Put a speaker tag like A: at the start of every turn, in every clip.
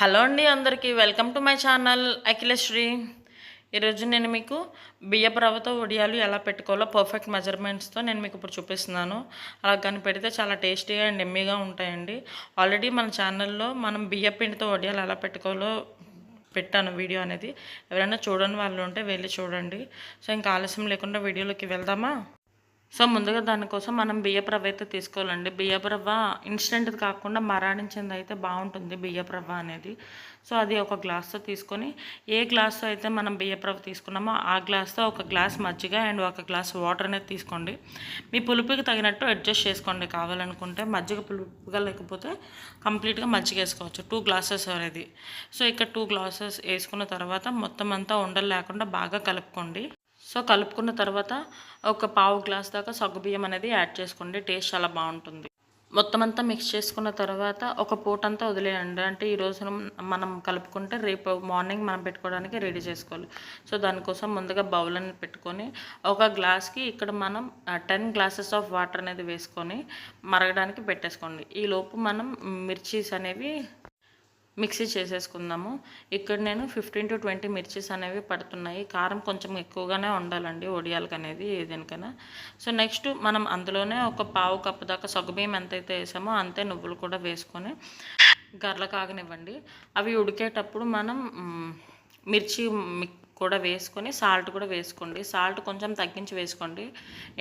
A: Hello అండి అందరికీ welcome to my channel Akhilasri. ఈరోజు నేను మీకు బియ్యపు రవ్వతో వడియాలు ఎలా పెట్టుకోవాలో పర్ఫెక్ట్ మెజర్మెంట్స్తో నేను మీకు ఇప్పుడు చూపిస్తున్నాను. అలా కానీ పెడితే చాలా టేస్టీగా అండ్ ఎమ్మీగా ఉంటాయండి. ఆల్రెడీ మన ఛానల్లో మనం బియ్య పిండితో వడియాలు ఎలా పెట్టుకోవాలో పెట్టాను వీడియో అనేది. ఎవరైనా చూడని వాళ్ళు ఉంటే వెళ్ళి చూడండి. సో ఇంకా ఆలస్యం లేకుండా వీడియోలోకి వెళ్దామా? సో ముందుగా దానికోసం మనం బియ్యప్రవ్వ అయితే తీసుకోవాలండి. బియ్యప్రవ్వ ఇన్స్టెంట్ కాకుండా మరాడించింది అయితే బాగుంటుంది బియ్యప్రవ్వ అనేది. సో అది ఒక గ్లాస్తో తీసుకొని ఏ గ్లాస్తో అయితే మనం బియ్యప్రవ్వ తీసుకున్నామో ఆ గ్లాస్తో ఒక గ్లాస్ మజ్జిగ అండ్ ఒక గ్లాస్ వాటర్ అనేది తీసుకోండి. మీ పులుపుకి తగినట్టు అడ్జస్ట్ చేసుకోండి. కావాలనుకుంటే మజ్జిగ పులుపుగా లేకపోతే కంప్లీట్గా మజ్జిగ వేసుకోవచ్చు. టూ గ్లాసెస్ అనేది. సో ఇక్కడ టూ గ్లాసెస్ వేసుకున్న తర్వాత మొత్తం అంతా ఉండలు లేకుండా బాగా కలుపుకోండి. సో కలుపుకున్న తర్వాత ఒక పావు గ్లాస్ దాకా సగ్గుబియ్యం అనేది యాడ్ చేసుకోండి. టేస్ట్ చాలా బాగుంటుంది. మొత్తం అంతా మిక్స్ చేసుకున్న తర్వాత ఒక పూట అంతా వదిలేయండి. అంటే ఈరోజు మనం కలుపుకుంటే రేపు మార్నింగ్ మనం పెట్టుకోవడానికి రెడీ చేసుకోవాలి. సో దానికోసం ముందుగా బౌల్ అనేది పెట్టుకొని ఒక గ్లాస్కి ఇక్కడ మనం టెన్ గ్లాసెస్ ఆఫ్ వాటర్ అనేది వేసుకొని మరగడానికి పెట్టేసుకోండి. ఈలోపు మనం మిర్చీస్ అనేవి మిక్సీ చేసేసుకుందాము. ఇక్కడ నేను ఫిఫ్టీన్ టు ట్వంటీ మిర్చీస్ అనేవి పడుతున్నాయి. కారం కొంచెం ఎక్కువగానే ఉండాలండి ఒడియాలకు అనేది ఏదేనికైనా. సో నెక్స్ట్ మనం అందులోనే ఒక పావు కప్పు దాకా సగ్గుబియ్యం ఎంతైతే వేసామో అంతే నువ్వులు కూడా వేసుకొని గర్ల కాగనివ్వండి. అవి ఉడికేటప్పుడు మనం మిర్చి మిక్ కూడా వేసుకొని సాల్ట్ కూడా వేసుకోండి. సాల్ట్ కొంచెం తగ్గించి వేసుకోండి.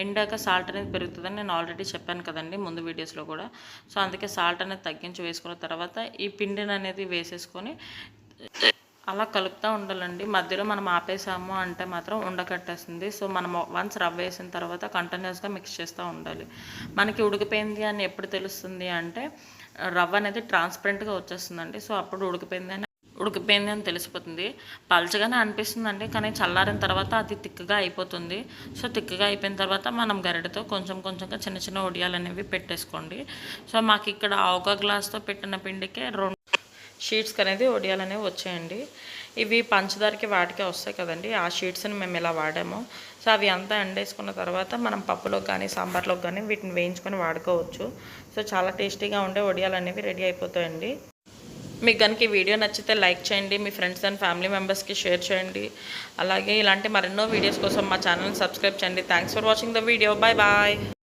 A: ఎండాక సాల్ట్ అనేది పెరుగుతుందని నేను ఆల్రెడీ చెప్పాను కదండి ముందు వీడియోస్లో కూడా. సో అందుకే సాల్ట్ అనేది తగ్గించి వేసుకున్న తర్వాత ఈ పిండిని అనేది వేసేసుకొని అలా కలుపుతూ ఉండాలండి. మధ్యలో మనం ఆపేసాము అంటే మాత్రం ఉండకట్టేస్తుంది సో మనం వన్స్ రవ్వ వేసిన తర్వాత కంటిన్యూస్గా మిక్స్ చేస్తూ ఉండాలి. మనకి ఉడికిపోయింది అని ఎప్పుడు తెలుస్తుంది అంటే రవ్వ అనేది ట్రాన్స్పరెంట్గా వచ్చేస్తుందండి. సో అప్పుడు ఉడికిపోయింది అని ఉడికిపోయింది అని తెలిసిపోతుంది. పలచగానే అనిపిస్తుందండి కానీ చల్లారిన తర్వాత అది తిక్కగా అయిపోతుంది. సో తిక్కగా అయిపోయిన తర్వాత మనం గరిటతో కొంచెం కొంచెంగా చిన్న చిన్న ఒడియాలు అనేవి పెట్టేసుకోండి. సో మాకు ఇక్కడ ఒక గ్లాస్తో పెట్టిన పిండికే రెండు షీట్స్కి అనేది ఒడియాలు అనేవి వచ్చాయండి. ఇవి పంచదారకి వాటికే వస్తాయి కదండి. ఆ షీట్స్ని మేము ఇలా వాడాము. సో అవి అంతా ఎండేసుకున్న తర్వాత మనం పప్పులోకి కానీ సాంబార్లోకి కానీ వీటిని వేయించుకొని వాడుకోవచ్చు. సో చాలా టేస్టీగా ఉండే ఒడియాలు అనేవి రెడీ అయిపోతాయండి. మీకు కనుక ఈ వీడియో నచ్చితే లైక్ చేయండి మీ ఫ్రెండ్స్ అండ్ ఫ్యామిలీ మెంబర్స్కి షేర్ చేయండి. అలాగే ఇలాంటి మరెన్నో వీడియోస్ కోసం మా ఛానల్ని సబ్స్క్రైబ్ చేయండి. Thanks for watching the video bye bye